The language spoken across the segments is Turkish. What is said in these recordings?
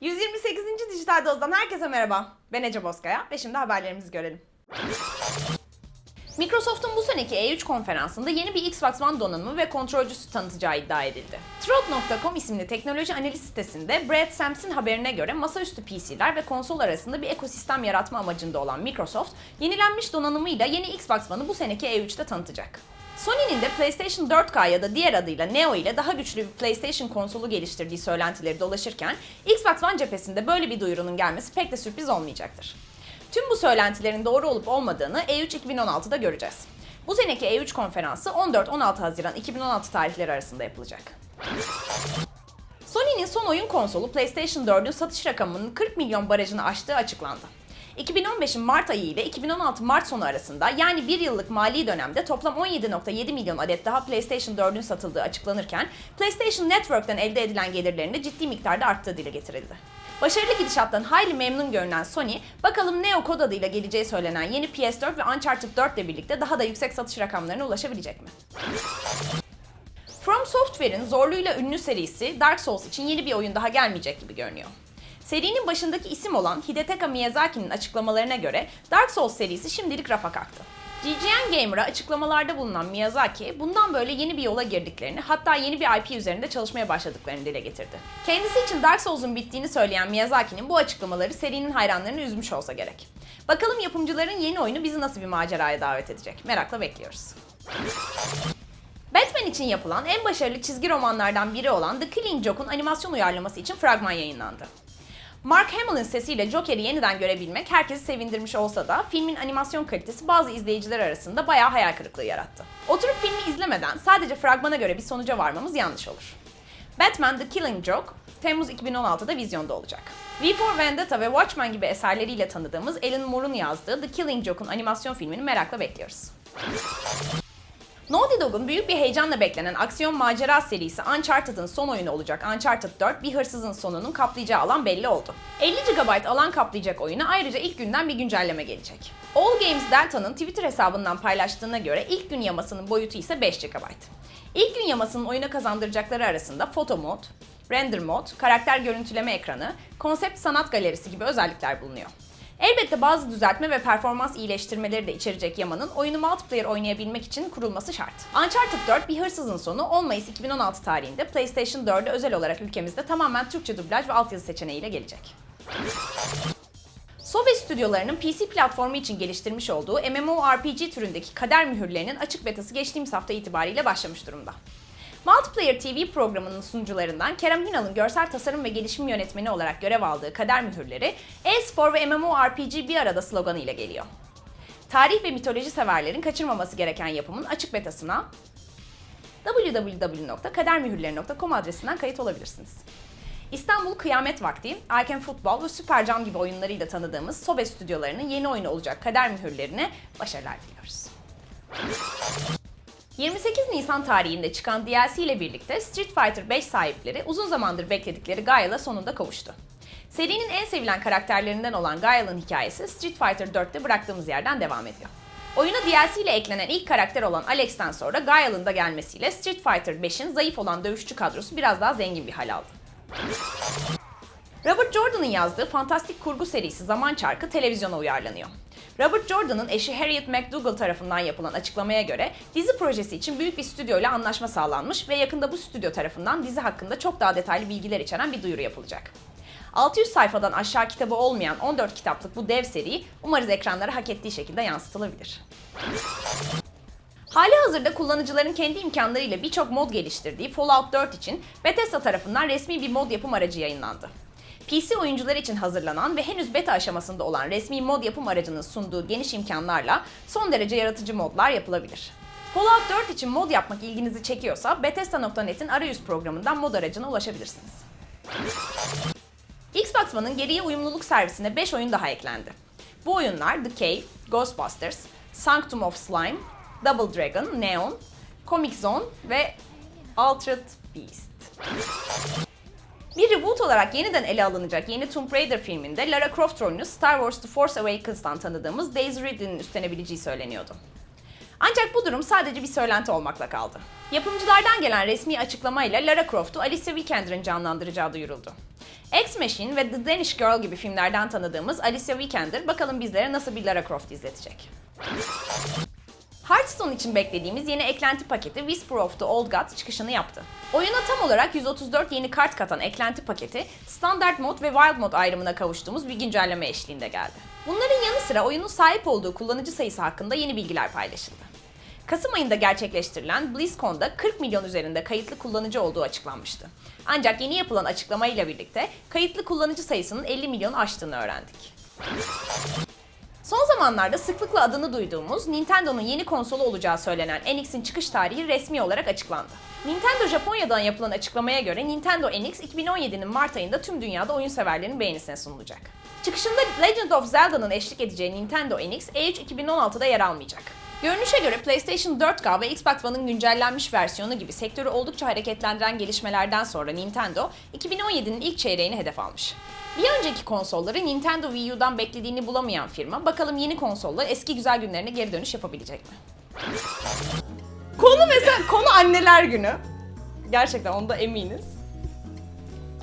128. Dijital Doz'dan herkese merhaba. Ben Ece Bozkaya ve şimdi haberlerimizi görelim. Microsoft'un bu seneki E3 konferansında yeni bir Xbox One donanımı ve kontrolcüsü tanıtacağı iddia edildi. Trot.com isimli teknoloji analiz sitesinde Brad Sams'in haberine göre masaüstü PC'ler ve konsol arasında bir ekosistem yaratma amacında olan Microsoft, yenilenmiş donanımıyla yeni Xbox One'ı bu seneki E3'te tanıtacak. Sony'nin de PlayStation 4K ya da diğer adıyla Neo ile daha güçlü bir PlayStation konsolu geliştirdiği söylentileri dolaşırken, Xbox One cephesinde böyle bir duyurunun gelmesi pek de sürpriz olmayacaktır. Tüm bu söylentilerin doğru olup olmadığını E E3 2016'da göreceğiz. Bu seneki E3 konferansı 14-16 Haziran 2016 tarihleri arasında yapılacak. Sony'nin son oyun konsolu PlayStation 4'ün satış rakamının 40 milyon barajını aştığı açıklandı. 2015'in Mart ayı ile 2016 Mart sonu arasında yani bir yıllık mali dönemde toplam 17.7 milyon adet daha PlayStation 4'ün satıldığı açıklanırken PlayStation Network'ten elde edilen gelirlerin de ciddi miktarda arttığı dile getirildi. Başarılı gidişattan hayli memnun görünen Sony, bakalım Neo kod adıyla geleceği söylenen yeni PS4 ve Uncharted 4 ile birlikte daha da yüksek satış rakamlarına ulaşabilecek mi? From Software'in zorluğuyla ünlü serisi Dark Souls için yeni bir oyun daha gelmeyecek gibi görünüyor. Serinin başındaki isim olan Hidetaka Miyazaki'nin açıklamalarına göre Dark Souls serisi şimdilik rafa kalktı. GGN Gamer'a açıklamalarda bulunan Miyazaki, bundan böyle yeni bir yola girdiklerini, hatta yeni bir IP üzerinde çalışmaya başladıklarını dile getirdi. Kendisi için Dark Souls'un bittiğini söyleyen Miyazaki'nin bu açıklamaları serinin hayranlarını üzmüş olsa gerek. Bakalım yapımcıların yeni oyunu bizi nasıl bir maceraya davet edecek? Merakla bekliyoruz. Batman için yapılan en başarılı çizgi romanlardan biri olan The Killing Joke'un animasyon uyarlaması için fragman yayınlandı. Mark Hamill'in sesiyle Joker'i yeniden görebilmek herkesi sevindirmiş olsa da filmin animasyon kalitesi bazı izleyiciler arasında bayağı hayal kırıklığı yarattı. Oturup filmi izlemeden sadece fragmana göre bir sonuca varmamız yanlış olur. Batman The Killing Joke Temmuz 2016'da vizyonda olacak. V for Vendetta ve Watchmen gibi eserleriyle tanıdığımız Alan Moore'un yazdığı The Killing Joke'un animasyon filmini merakla bekliyoruz. Naughty Dog'un büyük bir heyecanla beklenen aksiyon macera serisi Uncharted'ın son oyunu olacak Uncharted 4, bir hırsızın sonunun kaplayacağı alan belli oldu. 50 GB alan kaplayacak oyuna ayrıca ilk günden bir güncelleme gelecek. All Games Delta'nın Twitter hesabından paylaştığına göre ilk gün yamasının boyutu ise 5 GB. İlk gün yamasının oyuna kazandıracakları arasında foto mod, render mod, karakter görüntüleme ekranı, konsept sanat galerisi gibi özellikler bulunuyor. Elbette bazı düzeltme ve performans iyileştirmeleri de içerecek Yaman'ın oyunu multiplayer oynayabilmek için kurulması şart. Uncharted 4 bir hırsızın sonu 10 Mayıs 2016 tarihinde PlayStation 4'e özel olarak ülkemizde tamamen Türkçe dublaj ve altyazı seçeneğiyle gelecek. Sobe stüdyolarının PC platformu için geliştirmiş olduğu MMORPG türündeki kader mühürlerinin açık betası geçtiğimiz hafta itibariyle başlamış durumda. Multiplayer TV programının sunucularından Kerem Hünal'ın görsel tasarım ve gelişim yönetmeni olarak görev aldığı kader mühürleri, e-spor ve MMORPG bir arada sloganı ile geliyor. Tarih ve mitoloji severlerin kaçırmaması gereken yapımın açık betasına www.kadermühürleri.com adresinden kayıt olabilirsiniz. İstanbul Kıyamet Vakti, Erken Futbol ve Süper Cam gibi oyunlarıyla tanıdığımız Sobe stüdyolarının yeni oyunu olacak kader mühürlerine başarılar diliyoruz. 28 Nisan tarihinde çıkan DLC ile birlikte Street Fighter 5 sahipleri uzun zamandır bekledikleri Guile'a sonunda kavuştu. Serinin en sevilen karakterlerinden olan Guile'ın hikayesi Street Fighter 4'te bıraktığımız yerden devam ediyor. Oyuna DLC ile eklenen ilk karakter olan Alex'ten sonra Guile'ın da gelmesiyle Street Fighter 5'in zayıf olan dövüşçü kadrosu biraz daha zengin bir hal aldı. Robert Jordan'ın yazdığı fantastik kurgu serisi Zaman Çarkı televizyona uyarlanıyor. Robert Jordan'ın eşi Harriet McDougall tarafından yapılan açıklamaya göre dizi projesi için büyük bir stüdyo ile anlaşma sağlanmış ve yakında bu stüdyo tarafından dizi hakkında çok daha detaylı bilgiler içeren bir duyuru yapılacak. 600 sayfadan aşağı kitabı olmayan 14 kitaplık bu dev seri umarız ekranlara hak ettiği şekilde yansıtılabilir. Hali hazırda kullanıcıların kendi imkanlarıyla birçok mod geliştirdiği Fallout 4 için Bethesda tarafından resmi bir mod yapım aracı yayınlandı. PC oyuncular için hazırlanan ve henüz beta aşamasında olan resmi mod yapım aracının sunduğu geniş imkanlarla son derece yaratıcı modlar yapılabilir. Fallout 4 için mod yapmak ilginizi çekiyorsa Bethesda.net'in arayüz programından mod aracına ulaşabilirsiniz. Xbox One'ın geriye uyumluluk servisine 5 oyun daha eklendi. Bu oyunlar The Cave, Ghostbusters, Sanctum of Slime, Double Dragon, Neon, Comic Zone ve Altered Beast. Bir reboot olarak yeniden ele alınacak yeni Tomb Raider filminde Lara Croft rolünü Star Wars The Force Awakens'tan tanıdığımız Daisy Ridley'nin üstlenebileceği söyleniyordu. Ancak bu durum sadece bir söylenti olmakla kaldı. Yapımcılardan gelen resmi açıklamayla Lara Croft'u Alicia Vikander'ın canlandıracağı duyuruldu. Ex Machine ve The Danish Girl gibi filmlerden tanıdığımız Alicia Vikander bakalım bizlere nasıl bir Lara Croft izletecek. Hearthstone için beklediğimiz yeni eklenti paketi Whisper of the Old Gods çıkışını yaptı. Oyuna tam olarak 134 yeni kart katan eklenti paketi, Standard Mod ve Wild Mod ayrımına kavuştuğumuz bir güncelleme eşliğinde geldi. Bunların yanı sıra oyunun sahip olduğu kullanıcı sayısı hakkında yeni bilgiler paylaşıldı. Kasım ayında gerçekleştirilen BlizzCon'da 40 milyon üzerinde kayıtlı kullanıcı olduğu açıklanmıştı. Ancak yeni yapılan açıklamayla birlikte kayıtlı kullanıcı sayısının 50 milyon aştığını öğrendik. Son zamanlarda sıklıkla adını duyduğumuz Nintendo'nun yeni konsolu olacağı söylenen NX'in çıkış tarihi resmi olarak açıklandı. Nintendo Japonya'dan yapılan açıklamaya göre Nintendo NX 2017'nin Mart ayında tüm dünyada oyun severlerin beğenisine sunulacak. Çıkışında Legend of Zelda'nın eşlik edeceği Nintendo NX E3 2016'da yer almayacak. Görünüşe göre PlayStation 4K ve Xbox One'ın güncellenmiş versiyonu gibi sektörü oldukça hareketlendiren gelişmelerden sonra Nintendo 2017'nin ilk çeyreğini hedef almış. Bir önceki konsolları Nintendo Wii U'dan beklediğini bulamayan firma bakalım yeni konsolla eski güzel günlerine geri dönüş yapabilecek mi? Konu mesela konu anneler günü. Gerçekten onda eminiz.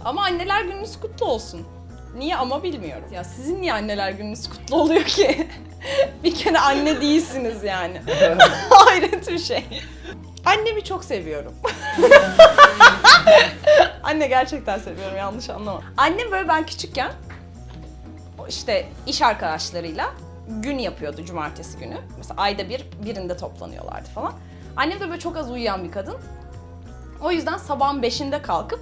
Ama anneler gününüz kutlu olsun. Niye ama bilmiyorum. Ya sizin niye anneler gününüz kutlu oluyor ki? bir kere anne değilsiniz yani. Hayret bir şey. Annemi çok seviyorum. Anne gerçekten seviyorum yanlış anlama. Annem böyle ben küçükken işte iş arkadaşlarıyla gün yapıyordu cumartesi günü. Mesela ayda bir birinde toplanıyorlardı falan. Annem de böyle çok az uyuyan bir kadın. O yüzden sabahın 5'inde kalkıp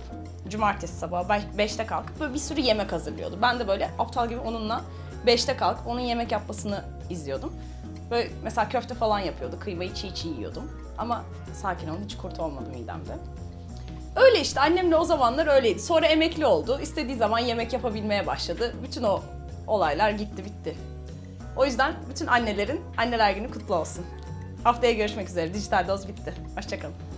cumartesi sabahı 5'te kalkıp böyle bir sürü yemek hazırlıyordu. Ben de böyle aptal gibi onunla 5'te kalkıp onun yemek yapmasını izliyordum. Böyle mesela köfte falan yapıyordu. Kıymayı çiğ çiğ yiyordum. Ama sakin olun hiç kurt olmadı midemde. Öyle işte annemle o zamanlar öyleydi. Sonra emekli oldu. İstediği zaman yemek yapabilmeye başladı. Bütün o olaylar gitti bitti. O yüzden bütün annelerin anneler günü kutlu olsun. Haftaya görüşmek üzere. Dijital doz bitti. Hoşçakalın.